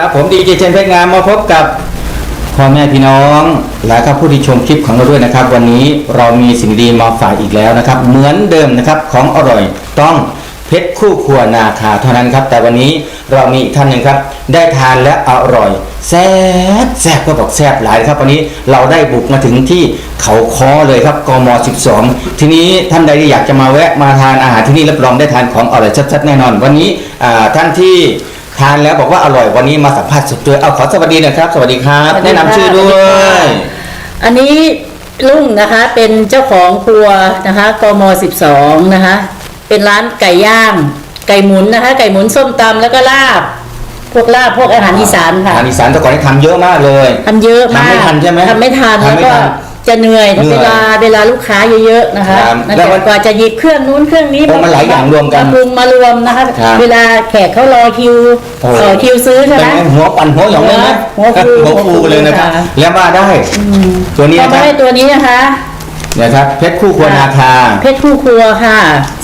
ครับผมดีเจเชนเพชรงามมาพบกับพ่อแม่พี่น้องและก็ผู้ที่ชมคลิปของเราด้วยนะครับ วันนี้เรามีสิ่งดีมาฝากอีกแล้วนะครับ เหมือนเดิมนะครับของอร่อยต้องเพชรคู่ครัวนาคาเท่านั้นครับ แต่วันนี้เรามีอีกท่านหนึ่งครับ ได้ทานและอร่อยแซ่บแซ่บก็บอกแซ่บหลายครับ วันนี้เราได้บุกมาถึงที่เขาคอเลยครับกม 12 ทีนี้ท่านใดที่อยากจะมาแวะมาทานอาหารที่นี่รับรองได้ทานของอร่อยชัดๆแน่นอน วันนี้ท่านที่ ทานแล้วบอกว่าอร่อยวันนี้มาสัมภาษณ์สุดด้วยเอาขอสวัสดีหนะครับ สวัสดีครับ สวัสดีแนะนำชื่อด้ค่ะวยอันนี้ลุงนะคะเป็นเจ้าของครัวนะคะกม12นะคะ เป็นร้านไก่ย่าง ไก่หมุนนะคะ ไก่หมุนส้มตำแล้วก็ลาบ พวกลาบพวกอาหารอีสานค่ะอาหารอีสานแต่ก่อนนี่ทำเยอะมากเลยทำเยอะมากทำไม่ทันใช่ไหมทำไม่ทันทำแล้วไม่ก็ทัน จะเหนื่อยเหนื่เวอยลาเวลาลูกค้าเยอะๆนะคะครับมันแล้วมันกว่าจะหยิบเครื่องนู้นเครื่องนี้โอ้มันหลายอย่างรวมกันปรุงมารวมนะคะ ครับเวลาแขกเขารอคิวโอ้ ต่อคิวซื้อใช่เป็นไหมไงหัวปั่นหัวหยองเลยไหมหัวฟูหัวฟูเลยนะครับ ค่ะ แล้วมาได้ ตัวนี้ก็นะคมารับให้ตัวนี้นะคะ นะครับเพชรคู่ครัวนาคาเพชรคู่ครัวค่ะ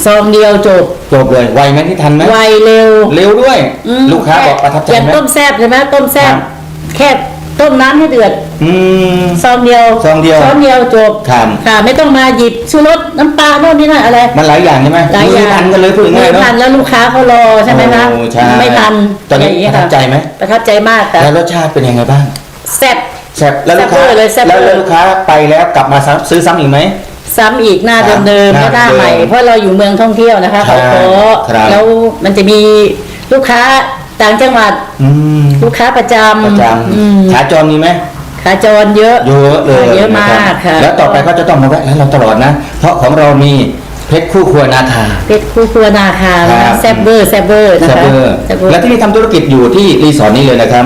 ซองเดียวจบ จบเลยไวไหมที่ทันไหมไวเร็วเร็วด้วย อืมลูกค้าบอกประทับใจอย่างไหม ต้มแซ่บใช่ไหมต้มแซ่บครับ แค่ ต้มน้ำให้เดือดอืม ซองเดียวซองเดียว ซองเดียวจบครับ ค่ะ ไม่ต้องมาหยิบชูรสน้ำปลาโน่นนี่นั่นอะไร มันหลายอย่างใช่ไหมหลายอย่างมืทันกันเลยพูดง่ายๆไม่เนาะทันแล้วลูกค้าเขารอใช่ไหมคะโอ้ใช่ไม่ทันตอนนี้ย่างประทับใจไหม ประทับใจมากค่ะแล้วรสชาติเป็นยังไงบ้างแซ่บ แซ่บแล้วลูกค้าแซ่บเวอร์เลยแซ่บเวอร์ แล้วลูกค้าไปแล้วกลับมาซ้ำซื้อซ้ำอีกไหม ซ้ำอีกหน้าครับเดิมๆหน้าและหน้าใหม่ เดิมเพราะเราอยู่เมืองท่องเที่ยวนะคะครัเขาบขอครับแล้วมันจะมีลูกค้า ต่างจังหวัดอืมลูกค้าประจำประจอืมำขาจรมีไหมขาจรเยอะ เยอะเลยเยอะมากนรับค่ะ แล้วต่อไปก็จะต้องมาแวะร้านเราตลอดนะ เพราะของเรามีเพชรคู่ครัวนาคา เพชรคู่ครัวนาคานะครัคะบแซบเบอร์แซบเบอร์นะแซ่บคะเบอร์แซ่บเบอร์และที่นี่ทำธุรกิจอยู่ที่รีสอร์ทนี้เลยนะครับ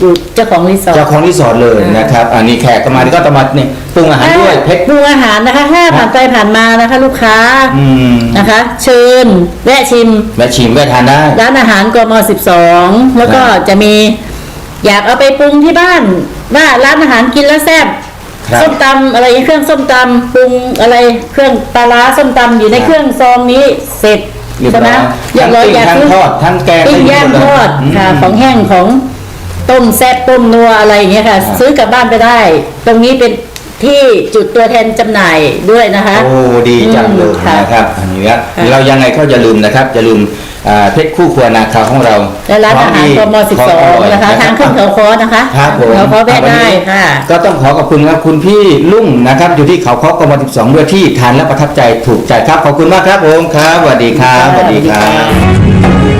อยู่เจ้าของรีสอร์ท เจ้าของรีสอร์ทเลยนะครับ อันนี้แขกก็มาก็ต้องมาเนี่ยปรุงอาหารด้วยเพชร ปรุงอาหารนะคะถ้าผ่านไปผ่านมานะคะ ลูกค้าอืม นะคะ เชิญแวะชิม แวะชิมแวะทานได้ ร้านอาหารกม12 แล้วก็ครับจะมีอยากเอาไปปรุงที่บ้าน ว่าร้านอาหารกินแล้วแซ่บครับส้มตำอะไรเครื่องส้มตำปรุงอะไรเครื่องปลาร้าส้มตำอยู่ในครับ เครื่องซองนี้เสร็จเรียบใช่ไหมร้อยเรียบร้อยทั้งปิ้งอยากทั้งซื้อทอดทั้งแกงปิ้งย่างได้ทหมอดดเลยค่ะอืมของแห้งของ ต้มแซ่บต้มนัวอะไรอย่างเงี้ยค่ะครับซื้อกลับบ้านไปได้ ตรงนี้เป็นที่จุดตัวแทนจำหน่ายด้วยนะคะ โอ้ดีจังเลยอืมค่ะนะครับอันนี้นะค่ะเรายังไงก็อย่าลืมนะครับอย่าลืมอ่าเพชรคู่ครัวนาคาของเราและร้านอาหารกมของร่ย12นะคะทางขึ้นเขาคอนะคะครับผมเขาคอแวะวันได้นี้ค่ะ ก็ต้องขอขอบคุณครับคุณพี่ลุงนะครับ อยู่ที่เขาเคอกม12ด้วยที่ทานและประทับใจถูกใจครับขอบคุณมากครับผมครับสวัสดีครับสวัสดีครับ